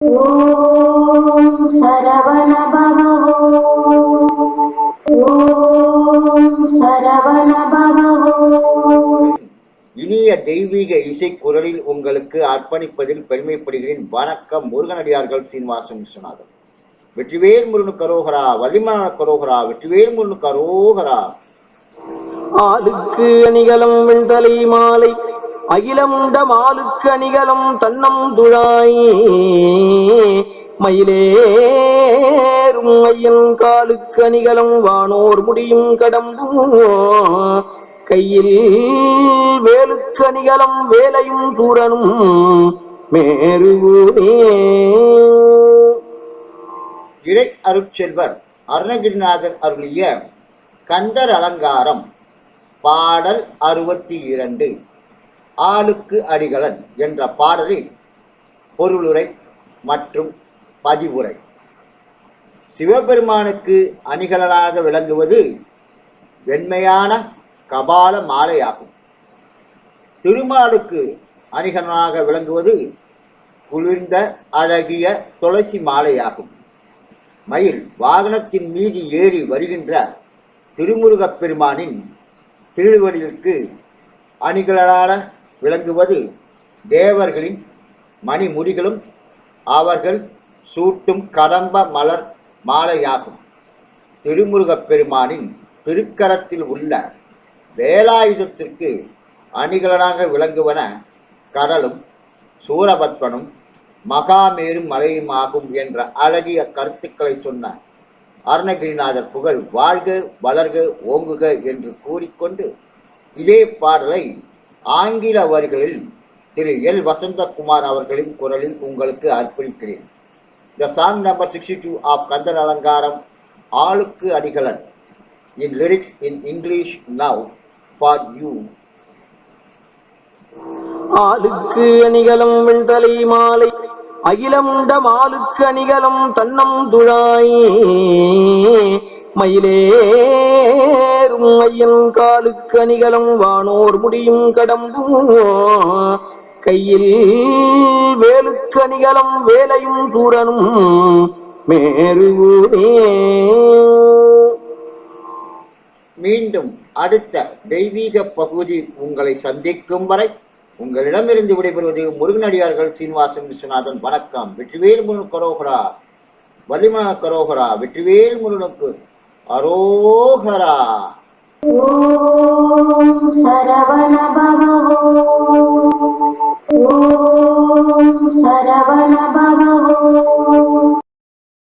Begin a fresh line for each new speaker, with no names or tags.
ஓம்
இனிய தெய்வீக இசை குரலில் உங்களுக்கு அர்ப்பணிப்பதில் பெருமைப்படுகிறேன். வணக்கம் முருகனடியார்கள் சீனிவாசன் விஸ்வநாதன். வெற்றிவேல் முருகனு கரோகரா வல்லிமன கரோகரா வெற்றிவேல் முருகனு கரோகரா.
அதுக்கு அணிகலம் வெண்தலை மாலை அகிலமுண்ட மாலுக்கு அணிகலம் தன்னம் துழாய். மயிலேறும் ஐயன் காலுக்கு அணிகலம் வானோர் முடியும் கடம்பும். கையில் வேலுக்கு அணிகலம் வேலையும் சூரனும் மேருவே
இறை அருட்செல்வர் அருணகிரிநாதர் அருளிய கந்தர் அலங்காரம் பாடல் அறுபத்தி இரண்டு. ஆளுக்கு அடிகளன் என்ற பாடலில் பொருளுரை மற்றும் பதிவுரை. சிவபெருமானுக்கு அணிகலனாக விளங்குவது வெண்மையான கபால மாலையாகும். திருமாலுக்கு அணிகலனாக விளங்குவது குளிர்ந்த அழகிய துளசி மாலையாகும். மயில் வாகனத்தின் மீது ஏறி வருகின்ற திருமுருகப் பெருமானின் திருவடிகளுக்கு அணிகளான விளங்குவது தேவர்களின் மணிமுடிகளும் அவர்கள் சூட்டும் கடம்ப மலர் மாலையாகும். திருமுருகப் பெருமானின் திருக்கரத்தில் உள்ள வேலாயுதத்திற்கு அணிகலனாக விளங்குவன கடலும் சூரபத்மனும் மகாமேரும் மலையுமாகும் என்ற அழகிய கருத்துக்களை சொன்ன அருணகிரிநாதர் புகழ் வாழ்க வளர்க ஓங்குக என்று கூறிக்கொண்டு இதே பாடலை ஆங்கில வரிகளில் திரு எல். வசந்தகுமார் அவர்களின் குரலில் உங்களுக்கு அர்ப்பணிக்கிறேன். The song number sixty two of Kandhan Alankaram ஆளுக்கு அடிகளன். In lyrics in English now for you
ஆளுக்கு அணிகலம் வெண்தலை மாலை அகிலமுண்ட மாலுக்கு அணிகலம் தன்னம் துழாய். மயிலேறும் ஐயன் காலுக்கு அணிகலம் வானோர் முடியும் கடம்பும் கையில் வேலுக்கு அணிகலம் வேலையும் சூரனும் மேருவூரே
மீண்டும் அடுத்த தெய்வீக பகுதி உங்களை சந்திக்கும் வரை உங்களிடமிருந்து விடைபெறுவது முருகனடியார்கள் சீனிவாசன் விஸ்வநாதன். வணக்கம். வெற்றிவேல் முருகன் கரோகரா. வள்ளிமன கரோகரா. வெற்றிவேல் முருகனுக்கு. अरोहरा।
ॐ ओ सरवण